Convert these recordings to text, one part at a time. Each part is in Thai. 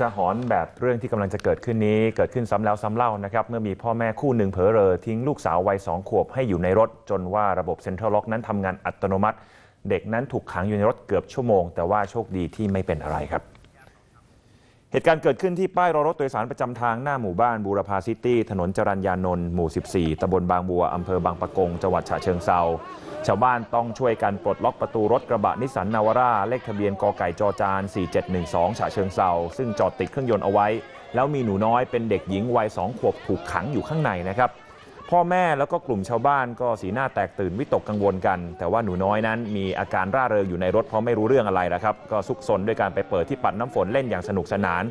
ทหรณ์แบบเรื่องที่กำลังจะเกิดขึ้นนี้เกิดขึ้นซ้ำแล้วซ้ำเล่านะครับเมื่อมีพ่อแม่คู่หนึ่งเผลอเรอทิ้งลูกสาววัยสองขวบให้อยู่ในรถ จนว่าระบบเซ็นทรัลล็อกนั้นทำงานอัตโนมัติ เด็กนั้นถูกขังอยู่ในรถเกือบชั่วโมง แต่ว่าโชคดีที่ไม่เป็นอะไรครับ เหตุการณ์เกิดขึ้นที่ป้ายรอรถโดยสารประจำทางหน้าหมู่บ้านบูรพาซิตี้ ถนนจรัญญานนท์หมู่ 14 ตำบลบางบัว อำเภอบางปะกง จังหวัดฉะเชิงเซาชาวบ้านต้องช่วยกันปลดล็อกประตูรถกระบะนิสสันนาวาร่า เลขทะเบียนกไก่จอจาน 4712 ฉะเชิงเซาซึ่งจอดติดเครื่องยนต์เอาไว้ แล้วมีหนูน้อยเป็นเด็กหญิงวัย 2 ขวบถูกขังอยู่ข้างในนะครับ พ่อแม่แล้วก็กลุ่มชาวบ้านก็สีหน้าแตกตื่นวิตกกังวลกัน แต่ว่าหนูน้อยนั้นมีอาการร่าเริงอยู่ในรถเพราะไม่รู้เรื่องอะไรนะครับ ก็ซุกซนด้วยการไปเปิดที่ปัดน้ำฝนเล่นอย่างสนุกสนาน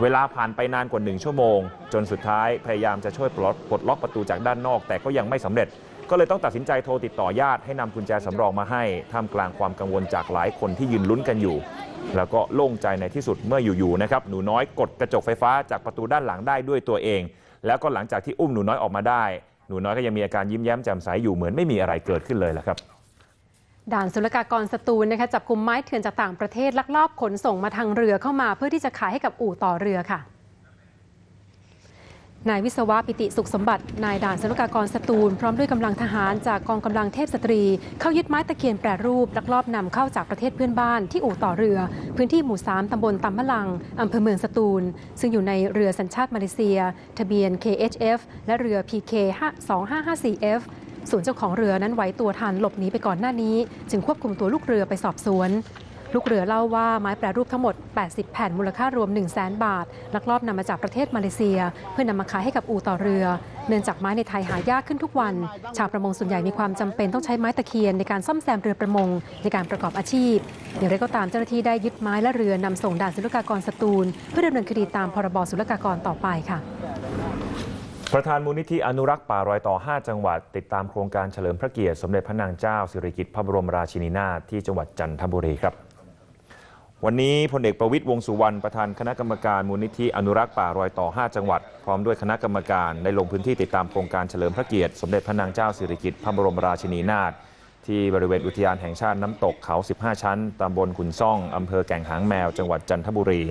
เวลาผ่านไปนานกว่าหนึ่งชั่วโมง จนสุดท้ายพยายามจะช่วยปลดปลดล็อกประตูจากด้านนอก แต่ก็ยังไม่สำเร็จ ก็เลยต้องตัดสินใจโทรติดต่อญาติให้นำกุญแจสำรองมาให้ท่ามกลางความกังวลจากหลายคนที่ยืนลุ้นกันอยู่ แล้วก็โล่งใจในที่สุดเมื่ออยู่ๆนะครับหนูน้อยกดกระจกไฟฟ้าจากประตูด้านหลังได้ด้วยตัวเอง แล้วก็หลังจากที่อุ้มหนูน้อยออกมาได้ หนูน้อยก็ยังมีอาการยิ้มแย้มแจ่มใสอยู่เหมือนไม่มีอะไรเกิดขึ้นเลยละครับด่านศุลกากรสตูลนะคะจับกลุ่มไม้เถื่อนจากต่างประเทศลักลอบขนส่งมาทางเรือเข้ามาเพื่อที่จะขายให้กับอู่ต่อเรือค่ะ นายวิศวะปิติสุขสมบัติ นายด่านศุกากรสตูล พร้อมด้วยกำลังทหารจากกองกำลังเทพสตรี เข้ายึดไม้ตะเคียนแปรรูปลักลอบนำเข้าจากประเทศเพื่อนบ้านที่อู่ต่อเรือ พื้นที่หมู่3ตำบลตำมะลังอำเภอเมืองสตูล ซึ่งอยู่ในเรือสัญชาติมาเลเซีย ทะเบียน KHF และเรือ PK 2554F ส่วนเจ้าของเรือนั้นไหวตัวทันหลบหนีไปก่อนหน้านี้ จึงควบคุมตัวลูกเรือไปสอบสวน ลูกเรือเล่าว่าไม้แปรรูปทั้งหมด 80 แผ่นมูลค่ารวม 1 0 0 0 0 0 บาท ลักลอบนำมาจากประเทศมาเลเซีย เพื่อนำมาขายให้กับอู่ต่อเรือ เนื่องจากไม้ในไทยหายากขึ้นทุกวัน ชาวประมงส่วนใหญ่มีความจำเป็นต้องใช้ไม้ตะเคียนในการซ่อมแซมเรือประมงในการประกอบอาชีพ อย่างไรก็ตามเจ้าหน้าที่ได้ยึดไม้และเรือนำส่งด่านศุลกากรสตูล เพื่อดำเนินคดีตามพรบศุลกากรต่อไปค่ะประธานมูลนิธิอนุรักษ์ป่ารอยต่อ 5 จังหวัด ติดตามโครงการเฉลิมพระเกียรติสมเด็จพระนางเจ้าสิริกิติ์พระบรมราชินีนาถที่จังหวัดจันทบุรีครับ วันนี้พลเอกประวิตยวงสุวรรณประธานคณะกรรมการมูลนิธิอนุรักษ์ป่ารอยต่อ 5 จังหวัด พร้อมด้วยคณะกรรมการได้ลงพื้นที่ติดตามโครงการเฉลิมพระเกียรติ สมเด็จพระนางเจ้าสิริกิติ์พระบรมราชินีนาถที่บริเวณอุทยานแห่งชาติน้ำตกเขา 15 ชั้นตำบลขุนซ่องอำเภอแก่งหางแมว จังหวัดจันทบุรี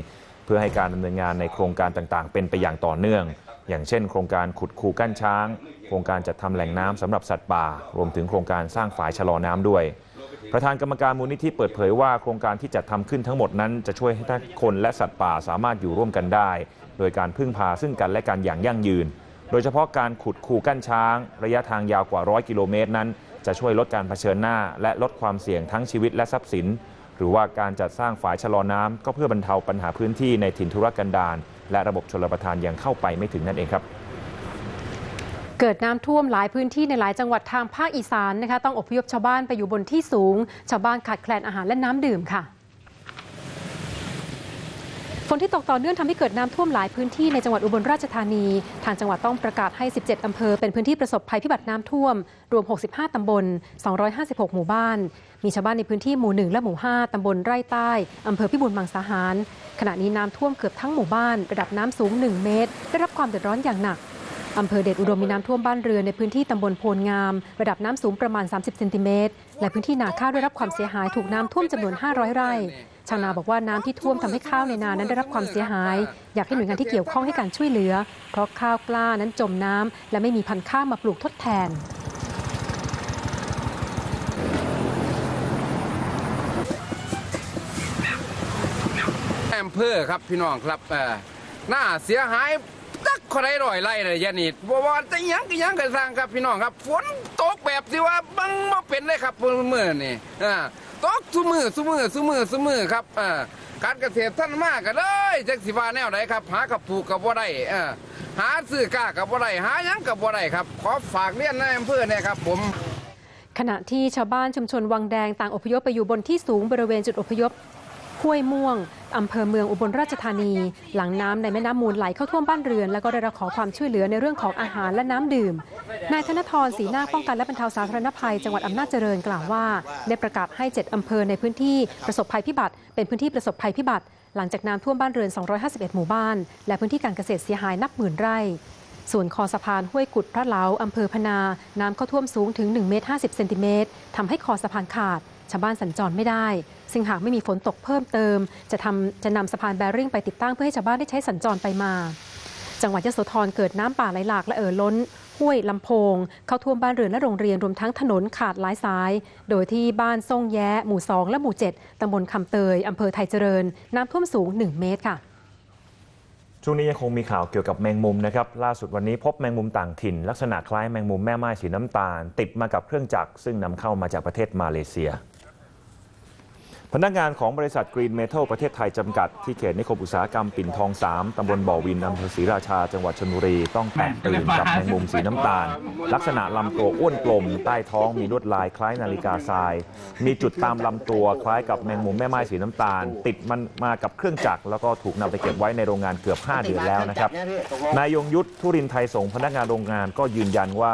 เพื่อให้การดำเนินงานในโครงการต่างๆ เป็นไปอย่างต่อเนื่อง อย่างเช่น โครงการขุดคูกั้นช้าง โครงการจัดทำแหล่งน้ำสำหรับสัตว์ป่า รวมถึงโครงการสร้างฝายชะลอน้ำด้วย ประธานกรรมการมูลนิธิเปิดเผยว่าโครงการที่จัดทำขึ้นทั้งหมดนั้นจะช่วยให้ทั้งคนและสัตว์ป่าสามารถอยู่ร่วมกันได้ โดยการพึ่งพาซึ่งกันและกันอย่างยั่งยืน โดยเฉพาะการขุดคูกั้นช้าง ระยะทางยาวกว่าร้อยกิโลเมตรนั้น จะช่วยลดการเผชิญหน้า และลดความเสี่ยงทั้งชีวิตและทรัพย์สิน หรือว่าการจัดสร้างฝายชะลอน้ำก็เพื่อบรรเทาปัญหาพื้นที่ในถิ่นทุรกันดารและระบบชลประทานยังเข้าไปไม่ถึงนั่นเองครับ เกิดน้ำท่วมหลายพื้นที่ในหลายจังหวัดทางภาคอีสานนะคะต้องอพยพชาวบ้านไปอยู่บนที่สูง ชาวบ้านขาดแคลนอาหารและน้ำดื่มค่ะฝนที่ตกต่อเนื่องทำให้เกิดน้ำท่วมหลายพื้นที่ในจังหวัดอุบลราชธานี ทางจังหวัดต้องประกาศให้ 17อำเภอเป็นพื้นที่ประสบภัยพิบัติน้ำท่วม รวม 65ตำบล 256 หมู่บ้าน มีชาวบ้านในพื้นที่หมู่ 1 และหมู่ 5ตำบลไร่ใต้อำเภอพิบูลมังสาหาร ขณะนี้น้ำท่วมเกือบทั้งหมู่บ้าน ระดับน้ำสูง 1 เมตร ได้รับความเดือดร้อนอย่างหนัก อำเภอเดชอุดมมีน้ำท่วมบ้านเรือนในพื้นที่ตำบลโพนงาม ระดับน้ำสูงประมาณ 30 เซนติเมตร และพื้นที่นาข้าวได้รับความเสียหายถูกน้ำท่วมจำนวน 500 ไร่ ชาวนาบอกว่าน้ำที่ท่วมทำให้ข้าวในนานั้นได้รับความเสียหาย อยากให้หน่วยงานที่เกี่ยวข้องให้การช่วยเหลือ เพราะข้าวกล้านั้นจมน้ำและไม่มีพันธุ์ข้าวมาปลูกทดแทนอำเภอครับพี่น้องครับเอ่อหน้าเสียหาย ตักคนไรร่อยไร่เลยยานิดบ่ว่าจะหยังก็หยังก็สร้างครับพี่น้องครับ ฝนตกแบบที่ว่าบังบ่เป็นเลยครับมื้อนี่อ่าตกซุมือซุมือซุมือซุมือครับอ่าการเกษตรท่านมากก็เลยจักสิว่าแนวไหนครับ หากระปลูกก็บ่ได้อ่อหาซื้อกล้าก็บ่ได้หาหยังก็บ่ได้ครับขอฝากเรียนในอำเภอเนี่ยครับ ผมขณะที่ชาวบ้านชุมชนวังแดงต่างอพยพไปอยู่บนที่สูงบริเวณจุดอพยพ ห้วยม่วงอำเภอเมืองอุบลราชธานี หลังน้ำในแม่น้ำมูลไหลเข้าท่วมบ้านเรือน แล้วก็ได้รับขอความช่วยเหลือในเรื่องของอาหารและน้ำดื่ม นายธนทรศรีนาคป้องกันและบรรเทาสาธารณภัย จังหวัดอำนาจเจริญกล่าวว่า ได้ประกาศให้ 7อำเภอในพื้นที่ประสบภัยพิบัติ เป็นพื้นที่ประสบภัยพิบัติ หลังจากน้ำท่วมบ้านเรือน 251 หมู่บ้าน และพื้นที่การเกษตรเสียหายนับหมื่นไร่ส่วนคอสะพานห้วยกุดพระเหลาอำเภอพนา น้ำเข้าท่วมสูงถึง1เมตร50เซนติเมตรทำให้คอสะพานขาด ชาวบ้านสัญจรไม่ได้ ซึ่งหากไม่มีฝนตกเพิ่มเติม จะทำจะนำสะพานแบริ่งไปติดตั้งเพื่อให้ชาวบ้านได้ใช้สัญจรไปมา จังหวัดยโสธรเกิดน้ำป่าไหลหลากและเอ่อล้นห้วยลำโพง เข้าท่วมบ้านเรือนและโรงเรียนรวมทั้งถนนขาดหลายสาย โดยที่บ้านซ่งแย้ หมู่ 2 และหมู่ 7ตำบลคำเตยอำเภอไทยเจริญ น้ำท่วมสูง 1 เมตรค่ะ ช่วงนี้ยังคงมีข่าวเกี่ยวกับแมงมุมนะครับ ล่าสุดวันนี้พบแมงมุมต่างถิ่น ลักษณะคล้ายแมงมุมแม่ไม้สีน้ำตาล ติดมากับเครื่องจักรซึ่งนำเข้ามาจากประเทศมาเลเซีย พนักงานของบริษัทกรีนเมทัลประเทศไทยจำกัดที่เขตนิคมอุตสาหกรรมปิ่นทอง 3 ตำบลบ่อวินอำเภอศรีราชา จังหวัดชลบุรี ต้องแตกตื่นกับแมงมุมสีน้ำตาล ลักษณะลำตัวอ้วนกลม ใต้ท้องมีลวดลายคล้ายนาฬิกาทราย มีจุดตามลำตัวคล้ายกับแมงมุมแม่ไม้สีน้ำตาล ติดมันมากับเครื่องจักรแล้วก็ถูกนำไปเก็บไว้ในโรงงานเกือบ 5 เดือนแล้วนะครับนายยงยุทธทุรินไทยสงพนักงานโรงงานก็ยืนยันว่า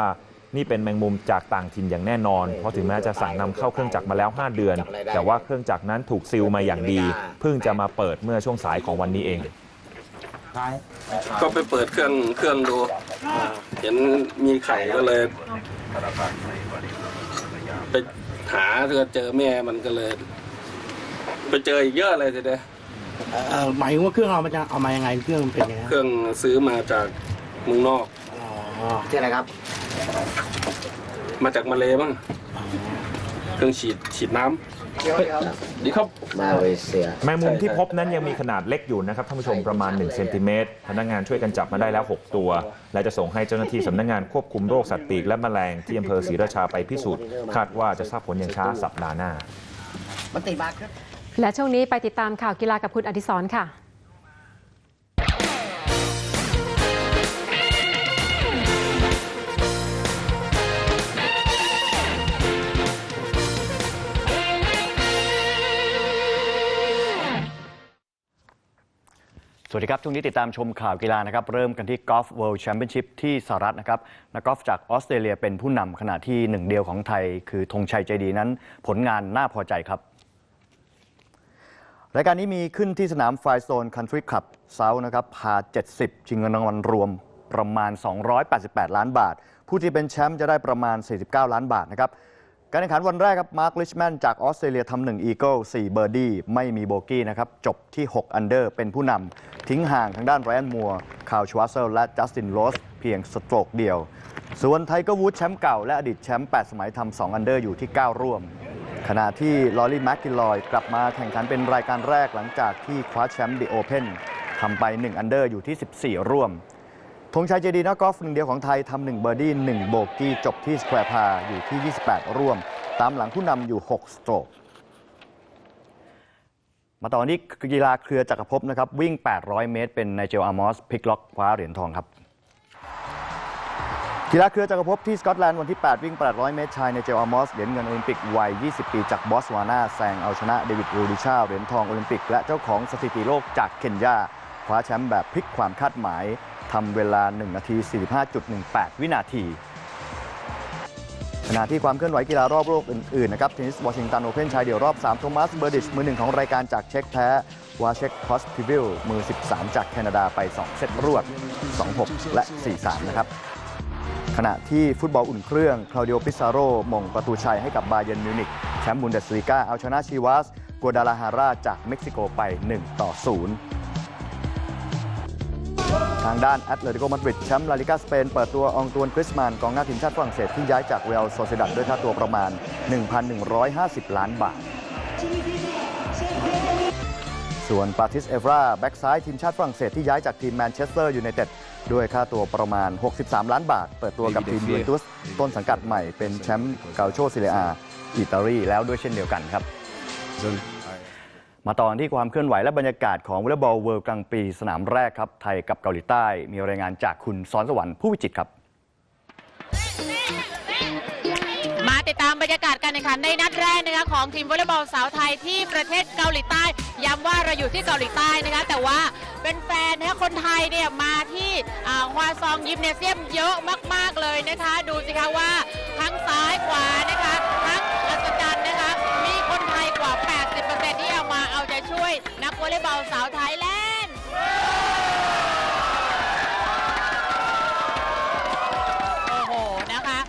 นี่เป็นแมงมุมจากต่างถิ่นอย่างแน่นอน เพราะถึงแม้จะสั่งนำเข้าเครื่องจักรมาแล้ว 5 เดือน แต่ว่าเครื่องจักรนั้นถูกซีลมาอย่างดี เพิ่งจะมาเปิดเมื่อช่วงสายของวันนี้เองก็ไปเปิดเครื่องเครื่องดูเห็นมีไข่ก็เลย ไปหาเจอเจอแม่มันก็เลย ไปเจออีกเยอะเลยทีเดียวเอ่อหมายถึงว่าเครื่องเรามันจะเอามายังไงเครื่องมันเป็นยังไงเครื่องซื้อมาจากเมืองนอกอ๋อที่อะไรครับ มาจากมาเลมั้งเครื่องฉีดฉีดน้ำดีครับ มาเลเซียแมงมุมที่พบนั้นยังมีขนาดเล็กอยู่นะครับท่านผู้ชมประมาณ1เซนติเมตรพนักงานช่วยกันจับมาได้แล้ว 6 ตัว และจะส่งให้เจ้าหน้าที่สำนักงานควบคุมโรคสัตว์ปีกและแมลงที่อำเภอศรีราชาไปพิสูจน์คาดว่าจะทราบผลอย่างช้าสัปดาห์หน้ามันติดมาครับและช่วงนี้ไปติดตามข่าวกีฬากับคุณอดิศรค่ะ สวัสดีครับ ช่วงนี้ติดตามชมข่าวกีฬานะครับ เริ่มกันที่กอล์ฟเวิลด์แชมเปี้ยนชิพที่สหรัฐนะครับ นักกอล์ฟจากออสเตรเลียเป็นผู้นำขณะที่หนึ่งเดียวของไทย คือธงชัยใจดีนั้น ผลงานน่าพอใจครับ รายการนี้มีขึ้นที่สนามไฟโซนคันทรีคลับเซาท์นะครับพา 70 ชิงเงินรางวัลรวมประมาณ 288 ล้านบาท ผู้ที่เป็นแชมป์จะได้ประมาณ 49 ล้านบาทนะครับ การแข่งขันวันแรกครับมาร์คลิชแมนจากออสเตรเลียทำหนึ่งอีเกิล4เบอร์ดี้ไม่มีโบกี้นะครับ จบที่ 6 อันเดอร์ เป็นผู้นำทิ้งห่างทางด้านไรอันมัวคาร์ชวาเซลและจัสตินโรสเพียงสโตรกเดียว ส่วนไทเกอร์วูดแชมป์เก่าและอดีตแชมป์8สมัยทำ2อันเดอร์อยู่ที่ 9 ร่วม ขณะที่ลอรี่แม็กกิลลอยกลับมาแข่งขันเป็นรายการแรกหลังจากที่คว้าแชมป์ดีโอเพนทำไป1อันเดอร์อยู่ที่ 14 ร่วม ธงชัยเจดีนักกอล์ฟหนึ่งเดียวของไทยทำหนึ่งเบอร์ดี้หนึ่งโบกี้จบที่สแควร์พาอยู่ที่ 28 ร่วม ตามหลังผู้นำอยู่ 6 สโตรกมาต่อที่กีฬาเครือจักรภพนะครับ วิ่ง 800 เมตร เป็นไนเจลอามอสพิกล็อกคว้าเหรียญทองครับกีฬาเครือจักรภพที่สกอตแลนด์วันที่ 8 วิ่ง 800 เมตรชายในเจลอามอสเหรียญเงินโอลิมปิกวัย 20 ปีจากบอสวานาแซงเอาชนะเดวิดรูดิชาเหรียญทองโอลิมปิก และเจ้าของสถิติโลกจากเคนยาคว้าแชมป์แบบพลิกความคาดหมาย ทำเวลา 1 นาที 45.18 วินาทีขณะที่ความเคลื่อนไหวกีฬารอบโลกอื่นๆนะครับเทนนิสวอชิงตันโอเพ่นชายเดี่ยวรอบ 3 โทมัสเบอร์ดิช มือหนึ่งของรายการจากเช็กแพ้วาเช็กคอสพิวิลมือ 13 จากแคนาดาไป 2 เซตรวด 2-6 และ 4-3 นะครับ ขณะที่ฟุตบอลอุ่นเครื่องคลาวดิโอปิซาโรมงประตูชัยให้กับบาเยร์นมิวนิกแชมป์บุนเดสลีกาเอาชนะชีวาสกัวดาลาฮาราจากเม็กซิโกไป 1 ต่อ 0 ทางด้านแอตเลติโกมาดริดแชมป์ลาลิกาสเปนเปิดตัวองตวนกริสมานกองหน้าทีมชาติฝรั่งเศสที่ย้ายจากเรอัลโซเซดัดด้วยค่าตัวประมาณ 1,150 ล้านบาท ส่วนปาทิสเอฟราแบ็กซ้ายทีมชาติฝรั่งเศสที่ย้ายจากทีมแมนเชสเตอร์ยูไนเต็ดด้วยค่าตัวประมาณ 63 ล้านบาท เปิดตัวกับทีมยูเวนตุสต้นสังกัดใหม่เป็นแชมป์เกาโชซิเลอาอิตาลีแล้วด้วยเช่นเดียวกันครับ มาต่อที่ความเคลื่อนไหวและบรรยากาศของวอลเลย์บอลเวิลด์กลางปีสนามแรกครับ ไทยกับเกาหลีใต้ มีรายงานจากคุณซอนสวรรค์ผู้วิจิตรครับ มาติดตามบรรยากาศการแข่งขันในนัดแรกนะคะของทีมวอลเลย์บอลสาวไทยที่ประเทศเกาหลีใต้ ย้ำว่าเราอยู่ที่เกาหลีใต้นะคะแต่ว่าเป็นแฟนนะคะคนไทยเนี่ยมาที่ฮวาซองยิมเนเซียมเยอะมาก ๆเลยนะคะ ดูสิคะว่าทั้งซ้ายขวานะคะ วอลเลย์บอลสาวไทยแลนด์โอ้โหนะคะ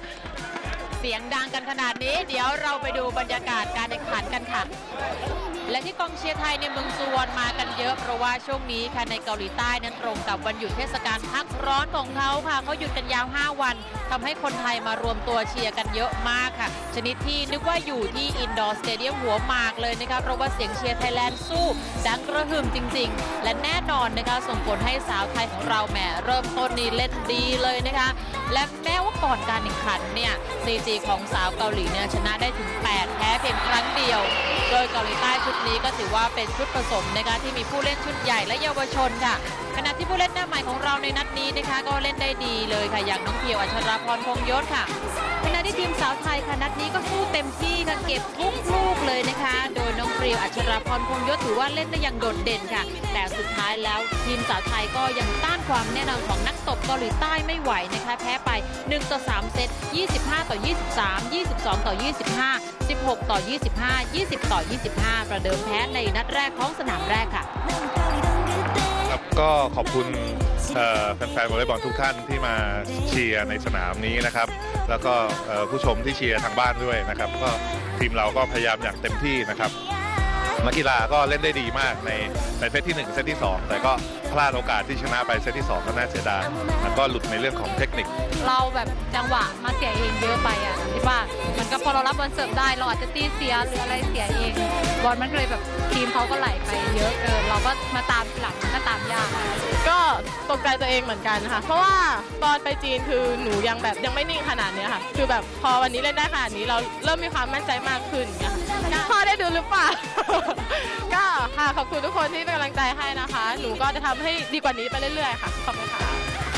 เสียงดังกันขนาดนี้ เดี๋ยวเราไปดูบรรยากาศการแข่งขันกันค่ะและที่กองเชียร์ไทยในเมืองซูวอนมากันเยอะ เพราะว่าช่วงนี้ค่ะในเกาหลีใต้นั้นตรงกับวันหยุดเทศกาลพักร้อนของเขาค่ะเขาหยุดกันยาว 5 วันทำให้คนไทยมารวมตัวเชียร์กันเยอะมากค่ะ ชนิดที่นึกว่าอยู่ที่อินดอร์สเตเดียมหัวหมากเลยนะคะเพราะว่าเสียงเชียร์ไทยแลนด์สู้ ดังกระหึ่มจริง ๆ และแน่นอนนะคะส่งผลให้สาวไทยของเราแหมเริ่มต้นนี่เล่นดีเลยนะคะ และแม้ว่าก่อนการแข่งขันเนี่ยซีจีของสาวเกาหลีเนี่ยชนะได้ถึง 8 แพ้เพียงครั้งเดียว โดยเกาหลีใต้ชุดนี้ก็ถือว่าเป็นชุดผสมนะคะที่มีผู้เล่นชุดใหญ่และเยาวชนค่ะ ขณะที่ผู้เล่นหน้าใหม่ของเราในนัดนี้นะคะ ก็เล่นได้ดีเลยค่ะอย่างน้องเพียวอัชราพรคงยศค่ะขณะที่ทีมสาวไทยค่ะนัดนี้ก็สู้เต็มที่ค่ะเก็บทุกลูกเลยนะคะ โดยน้องเพียวอัชราพรคงยศถือว่าเล่นได้อย่างโดดเด่นค่ะ แต่สุดท้ายแล้วทีมสาวไทยก็ยังต้านความแน่นอนของนักตบเกาหลีใต้ไม่ไหวนะคะ แพ้ไป1ต่อ3เซต25 ต่อ 23 22 ต่อ 25 16 ต่อ 25 20 ต่อ 25ประเดิมแพ้ในนัดแรกของสนามแรกค่ะครับก็ขอบคุณแฟนๆวอลเลย์บอลทุกท่านที่มาเชียร์ในสนามนี้นะครับ แล้วก็ผู้ชมที่เชียร์ทางบ้านด้วยนะครับ ก็ทีมเราก็พยายามอย่างเต็มที่นะครับ นักกีฬาก็เล่นได้ดีมากในในเซตที่ 1 เซตที่ 2 แต่ก็พลาดโอกาสที่ชนะไปเซตที่ 2 ก็น่าเสียดายแล้วก็หลุดในเรื่องของเทคนิค เราแบบจังหวะมาเสียเองเยอะไปอะคิดว่ามันก็พอเรารับบอลเสิร์ฟได้เราอาจจะตีเสียหรืออะไรเสียเองบอลมันก็เลยแบบทีมเขาก็ไหลไปเยอะเกินเราก็มาตามหลังก็ตามยาก ตกใจตัวเองเหมือนกันค่ะ เพราะว่าตอนไปจีนคือหนูยังแบบยังไม่นิ่งขนาดเนี้ยค่ะ คือแบบพอวันนี้เล่นได้ขนาดนี้เราเริ่มมีความมั่นใจมากขึ้นอย่างเงี้ยค่ะพ่อได้ดูหรือเปล่า ก็ค่ะขอบคุณทุกคนที่เป็นกำลังใจให้นะคะ หนูก็จะทำให้ดีกว่านี้ไปเรื่อยๆค่ะ ขอบคุณค่ะ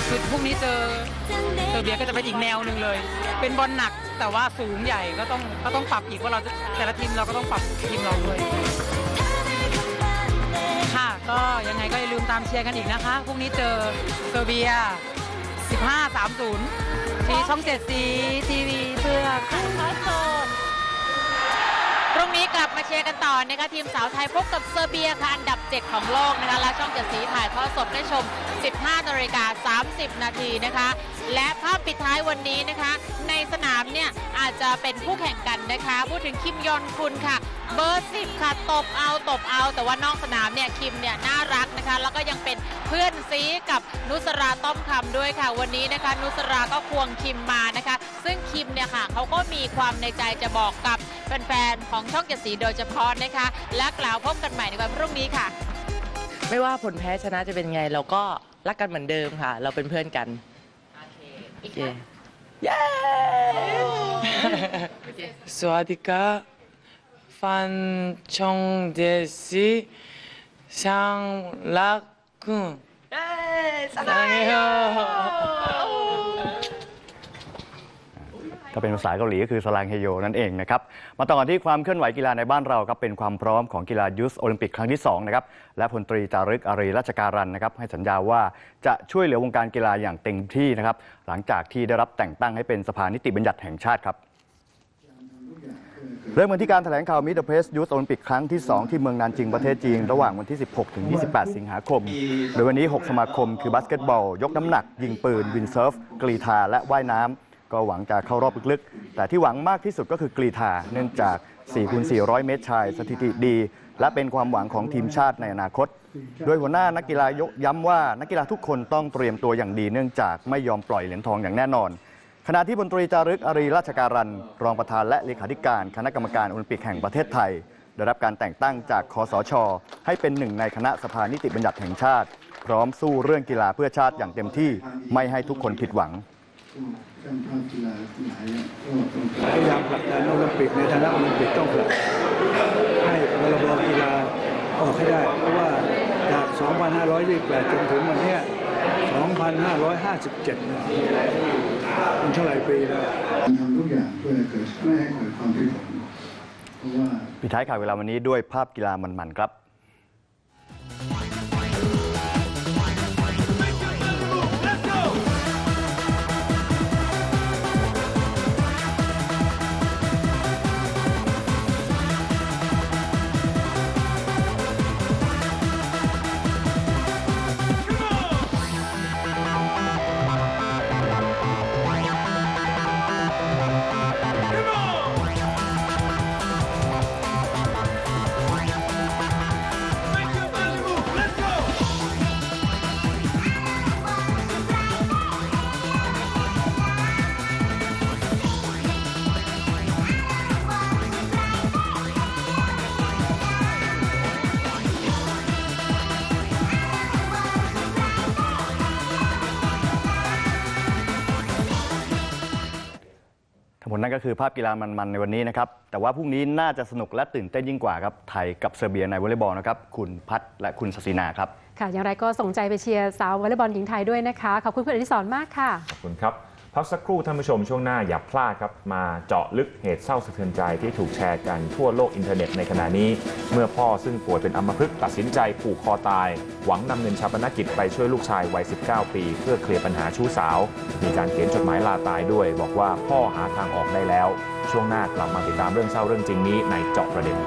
คือพรุ่งนี้เจอเซอร์เบียก็จะเป็นอีกแนวหนึ่งเลย เป็นบอลหนักแต่ว่าสูงใหญ่ก็ต้องก็ต้องปรับอีกว่าเราจะแต่ละทีมเราก็ต้องปรับทีมเราด้วยค่ะก็ยังไงก็อย่าลืมตามเชียร์กันอีกนะคะ พรุ่งนี้เจอเซอร์เบีย 15 30 ที่ช่องเจ็ดสีทีวีเพื่อพรุ่งนี้กลับมาเชียร์กันต่อนะคะทีมสาวไทยพบกับเซอร์เบียค่ะอันดับ 7 ของโลกนะคะและช่องเจ็ดสีถ่ายทอดสดให้ชม 15นาฬิกา30 นาทีนะคะ และภาพปิดท้ายวันนี้นะคะ ในสนามเนี่ยอาจจะเป็นผู้แข่งกันนะคะ พูดถึงคิมยอนคุณค่ะ เบอร์10ค่ะตบเอาตบเอา แต่ว่านอกสนามเนี่ยคิมเนี่ยน่ารักนะคะ แล้วก็ยังเป็นเพื่อนซีกับนุสราต้อมคำด้วยค่ะ วันนี้นะคะ นุสราก็ควงคิมมานะคะ ซึ่งคิมเนี่ยค่ะเขาก็มีความในใจจะบอกกับแฟนๆของช่องเจ็ดสีโดยเฉพาะนะคะ และกล่าวพบกันใหม่ในวันพรุ่งนี้ค่ะ ไม่ว่าผลแพ้ชนะจะเป็นไง เราก็รักกันเหมือนเดิมค่ะ เราเป็นเพื่อนกันโอเคเย้สวัสดีครั บฟันชงเดซีช่างรักคุณเย้สสังเฮถ้าเป็นภาษาเกาหลีก็คือสลางเฮโยนั่นเองนะครับ มาต่อกันที่ความเคลื่อนไหวกีฬาในบ้านเราครับเป็นความพร้อมของกีฬายูสโอลิมปิกครั้งที่2นะครับและพลตรีจารึกอารีราชการันนะครับให้สัญญาว่าจะช่วยเหลือวงการกีฬาอย่างเต็มที่นะครับหลังจากที่ได้รับแต่งตั้งให้เป็นสภานิติบัญญัติแห่งชาติครับ เริ่มกันที่การแถลงข่าวมิเตอร์เพสยูสโอลิมปิกครั้งที่ 2 ที่เมืองนานจิงประเทศจีน ระหว่างวันที่ 16 ถึง 28 สิงหาคม โดยวันนี้ 6 สมาคม คือบาสเกตบอล ยกน้ำหนัก ยิงปืน วินเซิร์ฟ กรีธา และว่ายน้ำ ก็หวังจะเข้ารอบลึกๆ แต่ที่หวังมากที่สุดก็คือกรีธา เนื่องจาก 4 คูณ 400 เมตรชาย สถิติดี และเป็นความหวังของทีมชาติในอนาคต โดยหัวหน้านักกีฬายกย้ำว่านักกีฬาทุกคนต้องเตรียมตัวอย่างดี เนื่องจากไม่ยอมปล่อยเหรียญทองอย่างแน่นอน ขณะที่พลตรีจารึกอารีราชการันรองประธานและเลขาธิการคณะกรรมการโอลิมปิกแห่งประเทศไทย ได้รับการแต่งตั้งจากคอสช ให้เป็นหนึ่งในคณะสภานิติบัญญัติแห่งชาติ พร้อมสู้เรื่องกีฬาเพื่อชาติอย่างเต็มที่ไม่ให้ทุกคนผิดหวังพยายามผลักดันโอลิมปิกในฐานะโอลิมปิกต้องผลักให้พรบกีฬาออกให้ได้ เพราะว่าจาก 2,528 จนถึงวันนี้ 2,557 มันเท่าไหร่ปีแล้วทำทุกอย่างเพื่อเกิดไม่ให้เกิดความผิดหวังเพราะว่าปิดท้ายข่าวเวลาวันนี้ด้วยภาพกีฬามันๆครับ นั่นก็คือภาพกีฬามันๆในวันนี้นะครับ แต่ว่าพรุ่งนี้น่าจะสนุกและตื่นเต้นยิ่งกว่าครับ ไทยกับเซอร์เบียในวอลเลย์บอลนะครับ คุณพัฒน์และคุณศศินาครับ ค่ะ อย่างไรก็ส่งใจไปเชียร์สาววอลเลย์บอลหญิงไทยด้วยนะคะ ขอบคุณคุณอดิศรมากค่ะ ขอบคุณครับ พักสักครู่ท่านผู้ชมช่วงหน้าอย่าพลาดครับ มาเจาะลึกเหตุเศร้าสะเทือนใจที่ถูกแชร์กันทั่วโลกอินเทอร์เน็ตในขณะนี้ เมื่อพ่อซึ่งป่วยเป็นอัมพฤกษ์ตัดสินใจผูกคอตาย หวังนำเงินชาปนกิจไปช่วยลูกชายวัย 19 ปี เพื่อเคลียร์ปัญหาชู้สาว มีการเขียนจดหมายลาตายด้วย บอกว่าพ่อหาทางออกได้แล้ว ช่วงหน้ากลับมาติดตามเรื่องเศร้าเรื่องจริงนี้ในเจาะประเด็น